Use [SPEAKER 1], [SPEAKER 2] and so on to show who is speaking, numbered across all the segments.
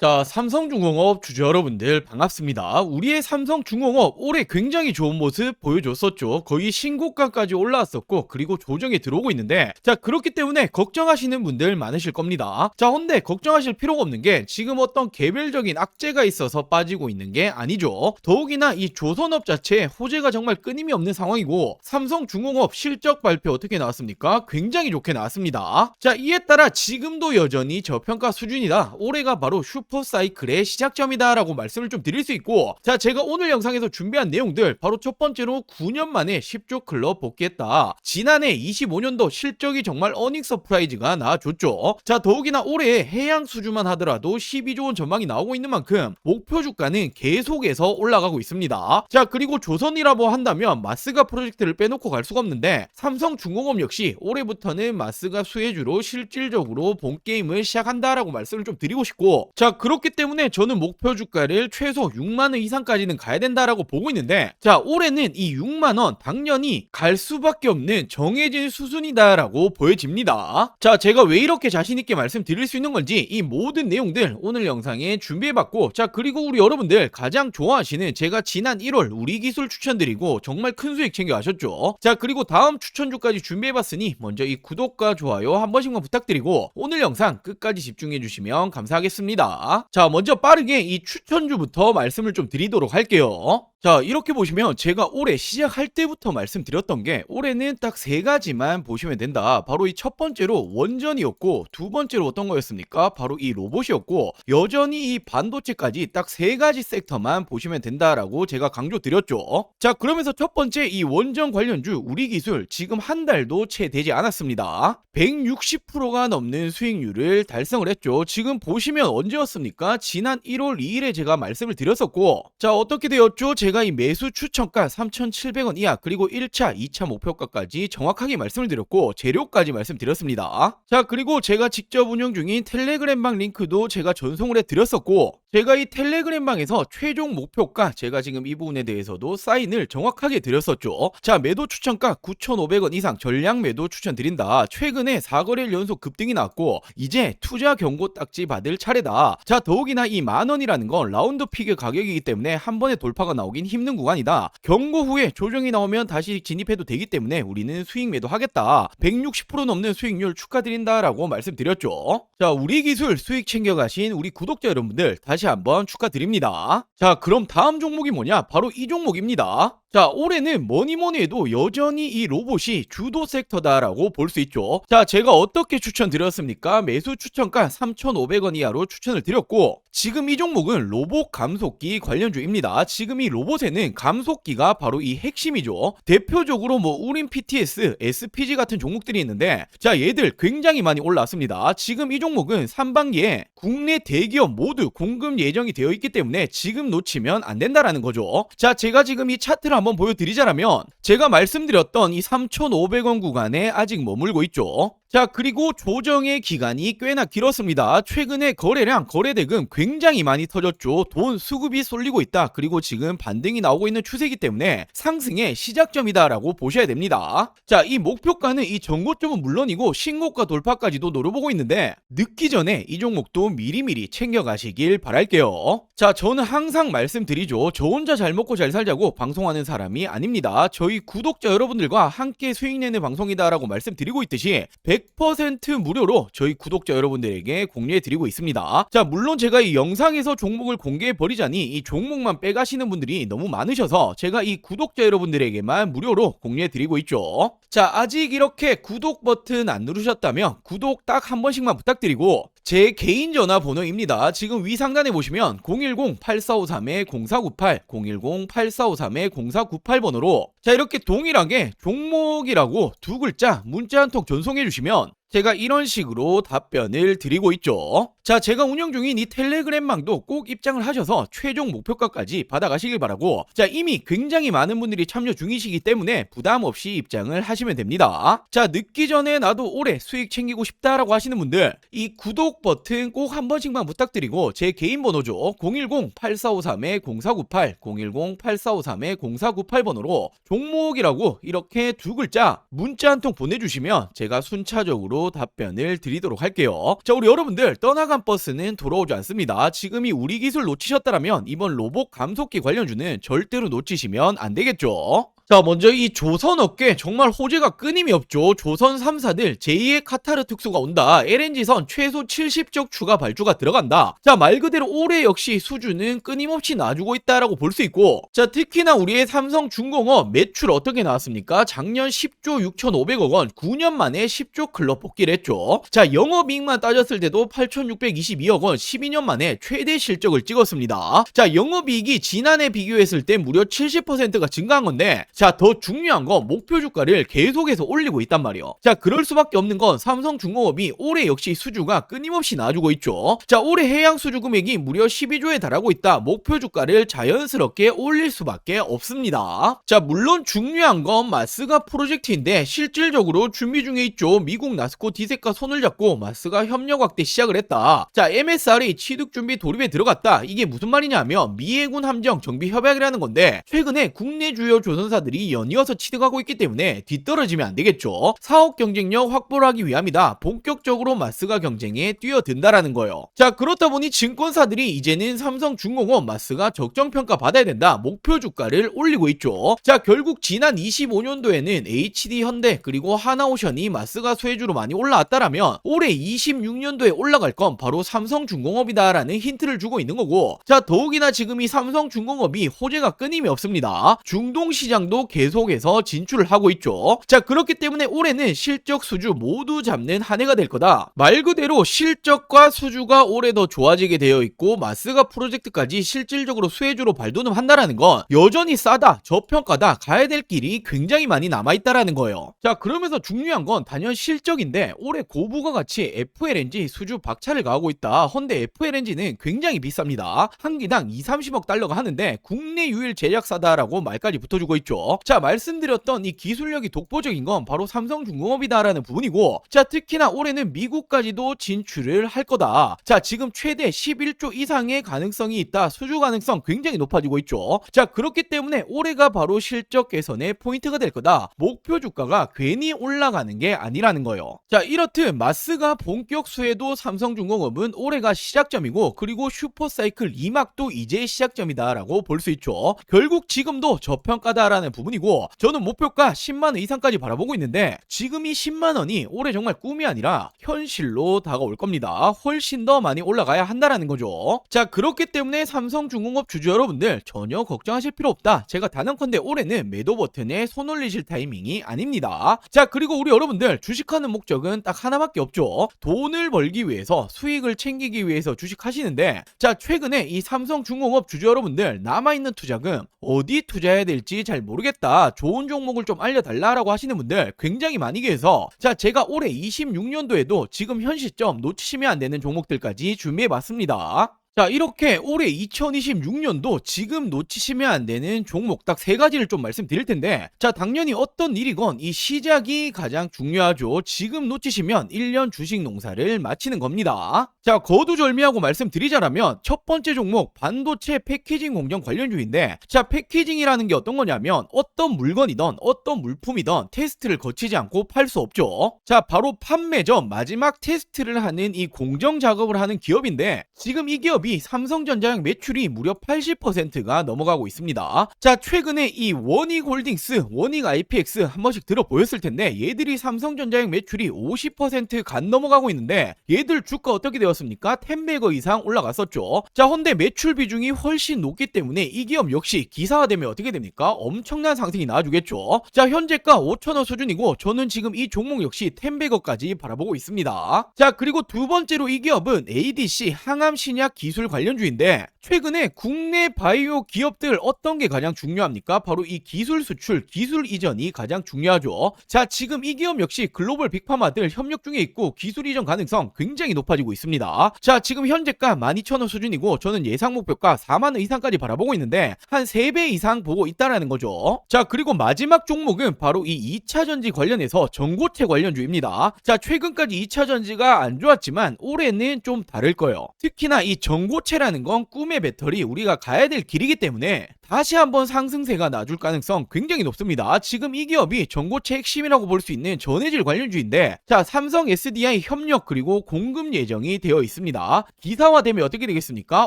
[SPEAKER 1] 자, 삼성중공업 주주 여러분들 반갑습니다. 우리의 삼성중공업 올해 굉장히 좋은 모습 보여줬었죠. 거의 신고가까지 올라왔었고 그리고 조정에 들어오고 있는데 자 그렇기 때문에 걱정하시는 분들 많으실 겁니다. 자 근데 걱정하실 필요가 없는 게 지금 어떤 개별적인 악재가 있어서 빠지고 있는 게 아니죠. 더욱이나 이 조선업 자체 호재가 정말 끊임이 없는 상황이고 삼성중공업 실적 발표 어떻게 나왔습니까? 굉장히 좋게 나왔습니다. 자 이에 따라 지금도 여전히 저평가 수준이다. 올해가 바로 슈 퍼사이클의 시작점이다 라고 말씀을 좀 드릴 수 있고 자 제가 오늘 영상에서 준비한 내용들 바로 첫 번째로 9년 만에 10조 클럽 복귀했다. 지난해 25년도 실적이 정말 어닝 서프라이즈가 나와줬죠. 자 더욱이나 올해 해양 수주만 하더라도 12조 원 전망이 나오고 있는 만큼 목표 주가는 계속해서 올라가고 있습니다. 자 그리고 조선이라고 한다면 마스가 프로젝트를 빼놓고 갈 수가 없는데 삼성중공업 역시 올해부터는 마스가 수혜주로 실질적으로 본 게임을 시작한다라고 말씀을 좀 드리고 싶고 자 그렇기 때문에 저는 목표 주가를 최소 6만 원 이상까지는 가야 된다라고 보고 있는데 자 올해는 이 6만 원 당연히 갈 수밖에 없는 정해진 수순이다라고 보여집니다. 자 제가 왜 이렇게 자신 있게 말씀드릴 수 있는 건지 이 모든 내용들 오늘 영상에 준비해봤고 자 그리고 우리 여러분들 가장 좋아하시는 제가 지난 1월 우리 기술 추천드리고 정말 큰 수익 챙겨가셨죠. 자 그리고 다음 추천주까지 준비해봤으니 먼저 이 구독과 좋아요 한 번씩만 부탁드리고 오늘 영상 끝까지 집중해주시면 감사하겠습니다. 자 먼저 빠르게 이 추천주부터 말씀을 좀 드리도록 할게요. 자 이렇게 보시면 제가 올해 시작할 때부터 말씀드렸던 게 올해는 딱 세 가지만 보시면 된다. 바로 이 첫 번째로 원전이었고 두 번째로 어떤 거였습니까? 바로 이 로봇이었고 여전히 이 반도체까지 딱 세 가지 섹터만 보시면 된다라고 제가 강조드렸죠. 자 그러면서 첫 번째 이 원전 관련주 우리 기술 지금 한 달도 채 되지 않았습니다. 160%가 넘는 수익률을 달성을 했죠. 지금 보시면 언제였습니까 지난 1월 2일에 제가 말씀을 드렸었고 자 어떻게 되었죠 제가 이 매수 추천가 3,700원 이하 그리고 1차, 2차 목표가까지 정확하게 말씀을 드렸고 재료까지 말씀드렸습니다. 자 그리고 제가 직접 운영 중인 텔레그램방 링크도 제가 전송을 해드렸었고 제가 이 텔레그램방에서 최종 목표가 제가 지금 이 부분에 대해서도 사인을 정확하게 드렸었죠. 자 매도 추천가 9,500원 이상 전량 매도 추천드린다. 최근에 4거래일 연속 급등이 났고 이제 투자 경고 딱지 받을 차례다. 자 더욱이나 이 만원이라는 건 라운드 픽의 가격이기 때문에 한 번에 돌파가 나오긴 힘든 구간이다. 경고 후에 조정이 나오면 다시 진입해도 되기 때문에 우리는 수익 매도하겠다. 160% 넘는 수익률 축하드린다라고 말씀드렸죠. 자 우리 기술 수익 챙겨가신 우리 구독자 여러분들 다시 한번 축하드립니다. 자 그럼 다음 종목이 뭐냐? 바로 이 종목입니다. 자, 올해는 뭐니 뭐니 해도 여전히 이 로봇이 주도 섹터다라고 볼 수 있죠. 자, 제가 어떻게 추천드렸습니까? 매수 추천가 3,500원 이하로 추천을 드렸고, 지금 이 종목은 로봇 감속기 관련주입니다. 지금 이 로봇에는 감속기가 바로 이 핵심이죠. 대표적으로 뭐 우린 PTS, SPG 같은 종목들이 있는데, 자, 얘들 굉장히 많이 올랐습니다. 지금 이 종목은 3반기에 국내 대기업 모두 공급 예정이 되어 있기 때문에 지금 놓치면 안 된다라는 거죠. 자, 제가 지금 이 차트를 한번 보여드리자면 제가 말씀드렸던 이 3,500원 구간에 아직 머물고 있죠. 자, 그리고 조정의 기간이 꽤나 길었습니다. 최근에 거래량, 거래대금 굉장히 많이 터졌죠. 돈 수급이 쏠리고 있다. 그리고 지금 반등이 나오고 있는 추세이기 때문에 상승의 시작점이다라고 보셔야 됩니다. 자, 이 목표가는 이 전고점은 물론이고 신고가 돌파까지도 노려보고 있는데 늦기 전에 이 종목도 미리미리 챙겨가시길 바랄게요. 자, 저는 항상 말씀드리죠. 저 혼자 잘 먹고 잘 살자고 방송하는 사람이 아닙니다. 저희 구독자 여러분들과 함께 수익 내는 방송이다라고 말씀드리고 있듯이 100% 무료로 저희 구독자 여러분들에게 공유해 드리고 있습니다. 자, 물론 제가 이 영상에서 종목을 공개해 버리자니 이 종목만 빼가시는 분들이 너무 많으셔서 제가 이 구독자 여러분들에게만 무료로 공유해 드리고 있죠. 자, 아직 이렇게 구독 버튼 안 누르셨다면 구독 딱 한 번씩만 부탁드리고 제 개인 전화번호입니다. 지금 위 상단에 보시면 010-8453-0498, 010-8453-0498번호로 자 이렇게 동일하게 종목이라고 두 글자 문자 한 통 전송해 주시면 제가 이런 식으로 답변을 드리고 있죠. 자, 제가 운영 중인 이 텔레그램망도 꼭 입장을 하셔서 최종 목표가까지 받아가시길 바라고. 자, 이미 굉장히 많은 분들이 참여 중이시기 때문에 부담 없이 입장을 하시면 됩니다. 자, 늦기 전에 나도 올해 수익 챙기고 싶다라고 하시는 분들, 이 구독 버튼 꼭 한 번씩만 부탁드리고 제 개인 번호죠. 010-8453-0498, 010-8453-0498 번호로 종목이라고 이렇게 두 글자 문자 한 통 보내주시면 제가 순차적으로 정도 답변을 드리도록 할게요. 자, 우리 여러분들 떠나간 버스는 돌아오지 않습니다. 지금이 우리 기술 놓치셨다라면 이번 로봇 감속기 관련주는 절대로 놓치시면 안 되겠죠. 자, 먼저 이 조선 업계 정말 호재가 끊임이 없죠. 조선 3사들 제2의 카타르 특수가 온다. LNG선 최소 70적 추가 발주가 들어간다. 자, 말 그대로 올해 역시 수주는 끊임없이 나주고 있다라고 볼 수 있고, 자, 특히나 우리의 삼성중공업 매출 어떻게 나왔습니까? 작년 10조 6,500억 원, 9년 만에 10조 클럽 복귀를 했죠. 자, 영업이익만 따졌을 때도 8,622억 원, 12년 만에 최대 실적을 찍었습니다. 자, 영업이익이 지난해 비교했을 때 무려 70%가 증가한 건데, 자, 더 중요한 건 목표 주가를 계속해서 올리고 있단 말이에요. 자, 그럴 수밖에 없는 건 삼성중공업이 올해 역시 수주가 끊임없이 나와주고 있죠. 자, 올해 해양 수주 금액이 무려 12조에 달하고 있다. 목표 주가를 자연스럽게 올릴 수밖에 없습니다. 자, 물론 중요한 건 마스가 프로젝트인데 실질적으로 준비 중에 있죠. 미국 나스코 디색과 손을 잡고 마스가 협력 확대 시작을 했다. 자, MSR이 취득 준비 돌입에 들어갔다. 이게 무슨 말이냐면 미해군 함정 정비 협약이라는 건데 최근에 국내 주요 조선사들 이 연이어서 취득하고 있기 때문에 뒤떨어지면 안 되겠죠. 사업 경쟁력 확보를 하기 위함이다. 본격적으로 마스가 경쟁에 뛰어든다라는 거예요. 자, 그렇다 보니 증권사들이 이제는 삼성중공업 마스가 적정 평가 받아야 된다. 목표 주가를 올리고 있죠. 자, 결국 지난 25년도에는 HD 현대 그리고 하나오션이 마스가 수혜주로 많이 올라왔다라면 올해 26년도에 올라갈 건 바로 삼성중공업이다라는 힌트를 주고 있는 거고 자, 더욱이나 지금 이 삼성중공업이 호재가 끊임이 없습니다. 중동 시장도 계속해서 진출을 하고 있죠. 자, 그렇기 때문에 올해는 실적 수주 모두 잡는 한 해가 될 거다. 말 그대로 실적과 수주가 올해 더 좋아지게 되어 있고 마스가 프로젝트까지 실질적으로 수혜주로 발돋움 한다라는 건 여전히 싸다, 저평가다, 가야 될 길이 굉장히 많이 남아있다라는 거예요. 자, 그러면서 중요한 건 단연 실적인데 올해 고부가 같이 FLNG 수주 박차를 가하고 있다. 헌데 FLNG는 굉장히 비쌉니다. 한 기당 2, 30억 달러가 하는데 국내 유일 제작사다라고 말까지 붙어주고 있죠. 자, 말씀드렸던 이 기술력이 독보적인 건 바로 삼성중공업이다라는 부분이고 자, 특히나 올해는 미국까지도 진출을 할 거다. 자, 지금 최대 11조 이상의 가능성이 있다. 수주 가능성 굉장히 높아지고 있죠. 자, 그렇기 때문에 올해가 바로 실적 개선의 포인트가 될 거다. 목표 주가가 괜히 올라가는 게 아니라는 거예요. 자, 이렇듯 마스가 본격 수혜도 삼성중공업은 올해가 시작점이고 그리고 슈퍼사이클 2막도 이제 시작점이다라고 볼 수 있죠. 결국 지금도 저평가다라는 부분이고 저는 목표가 10만 원 이상까지 바라보고 있는데 지금 이 10만 원이 올해 정말 꿈이 아니라 현실로 다가올 겁니다. 훨씬 더 많이 올라가야 한다라는 거죠. 자, 그렇기 때문에 삼성중공업 주주 여러분들 전혀 걱정하실 필요 없다. 제가 단언컨대 올해는 매도 버튼에 손 올리실 타이밍이 아닙니다. 자, 그리고 우리 여러분들 주식하는 목적은 딱 하나밖에 없죠. 돈을 벌기 위해서 수익을 챙기기 위해서 주식하시는데 자, 최근에 이 삼성중공업 주주 여러분들 남아있는 투자금 어디 투자해야 될지 잘 모르겠 다. 좋은 종목을 좀 알려달라라고 하시는 분들 굉장히 많이 계셔서 자, 제가 올해 26년도에도 지금 현 시점 놓치시면 안 되는 종목들까지 준비해 봤습니다. 자, 이렇게 올해 2026년도 지금 놓치시면 안 되는 종목 딱 세 가지를 좀 말씀드릴 텐데, 자, 당연히 어떤 일이건 이 시작이 가장 중요하죠. 지금 놓치시면 1년 주식 농사를 마치는 겁니다. 자, 거두절미하고 말씀드리자라면 첫 번째 종목 반도체 패키징 공정 관련주인데, 자, 패키징이라는 게 어떤 거냐면 어떤 물건이든 어떤 물품이든 테스트를 거치지 않고 팔 수 없죠. 자, 바로 판매 전 마지막 테스트를 하는 이 공정 작업을 하는 기업인데, 지금 이 기업 이 삼성전자의 매출이 무려 80%가 넘어가고 있습니다. 자, 최근에 이 원익 홀딩스, 원익 IPX 한 번씩 들어보였을 텐데 얘들이 삼성전자의 매출이 50%간 넘어가고 있는데 얘들 주가 어떻게 되었습니까? 10배거 이상 올라갔었죠. 자, 헌데 매출 비중이 훨씬 높기 때문에 이 기업 역시 기사화되면 어떻게 됩니까? 엄청난 상승이 나와주겠죠. 자, 현재가 5천원 수준이고 저는 지금 이 종목 역시 10배거까지 바라보고 있습니다. 자, 그리고 두 번째로 이 기업은 ADC 항암 신약 기술 관련주인데 최근에 국내 바이오 기업들 어떤 게 가장 중요합니까? 바로 이 기술 수출, 기술 이전이 가장 중요하죠. 자, 지금 이 기업 역시 글로벌 빅파마들 협력 중에 있고 기술 이전 가능성 굉장히 높아지고 있습니다. 자, 지금 현재가 12,000원 수준이고 저는 예상 목표가 4만 원 이상까지 바라보고 있는데 한 3배 이상 보고 있다라는 거죠. 자, 그리고 마지막 종목은 바로 이 2차 전지 관련해서 전고체 관련주입니다. 자, 최근까지 2차 전지가 안 좋았지만 올해는 좀 다를 거예요. 특히나 이 전 고체라는 건 꿈의 배터리 우리가 가야 될 길이기 때문에 다시 한번 상승세가 나줄 가능성 굉장히 높습니다. 지금 이 기업이 전고체 핵심이라고 볼 수 있는 전해질 관련주인데 자 삼성 SDI 협력 그리고 공급 예정이 되어 있습니다. 기사화되면 어떻게 되겠습니까?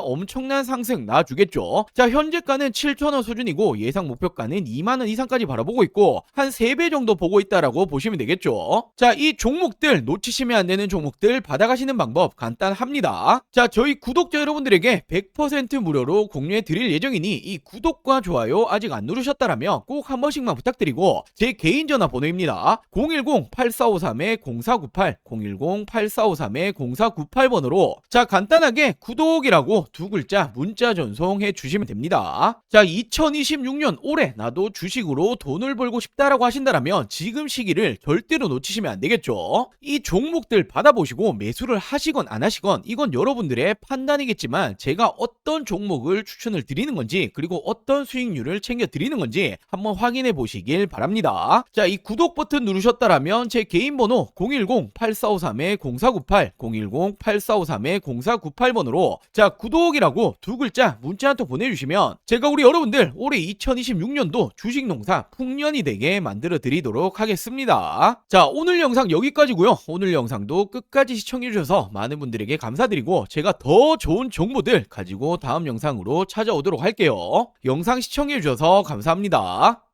[SPEAKER 1] 엄청난 상승 나주겠죠. 자 현재가는 7,000원 수준이고 예상 목표가는 2만원 이상까지 바라보고 있고 한 3배 정도 보고 있다라고 보시면 되겠죠. 자이 종목들 놓치시면 안 되는 종목들 받아가시는 방법 간단합니다. 자 저희 구독자 여러분들에게 100% 무료로 공유해 드릴 예정이니 이 구독 과 좋아요 아직 안 누르셨다라면 꼭 한 번씩만 부탁드리고 제 개인 전화번호입니다. 010-8453-0498 010-8453-0498번으로 자 간단하게 구독이라고 두 글자 문자 전송해 주시면 됩니다. 자 2026년 올해 나도 주식으로 돈을 벌고 싶다라고 하신다라면 지금 시기를 절대로 놓치시면 안 되겠죠. 이 종목들 받아보시고 매수를 하시건 안 하시건 이건 여러분들의 판단이겠지만 제가 어떤 종목을 추천을 드리는 건지 그리고 어떤 수익률을 챙겨 드리는 건지 한번 확인해 보시길 바랍니다. 자, 이 구독 버튼 누르셨다라면 제 개인 번호 010-8453-0498 010-8453-0498번으로 자, 구독이라고 두 글자 문자 한 통 보내주시면 제가 우리 여러분들 올해 2026년도 주식 농사 풍년이 되게 만들어 드리도록 하겠습니다. 자, 오늘 영상 여기까지고요. 오늘 영상도 끝까지 시청해 주셔서 많은 분들에게 감사드리고 제가 더 좋은 정보들 가지고 다음 영상으로 찾아오도록 할게요. 영상 시청해 주셔서 감사합니다.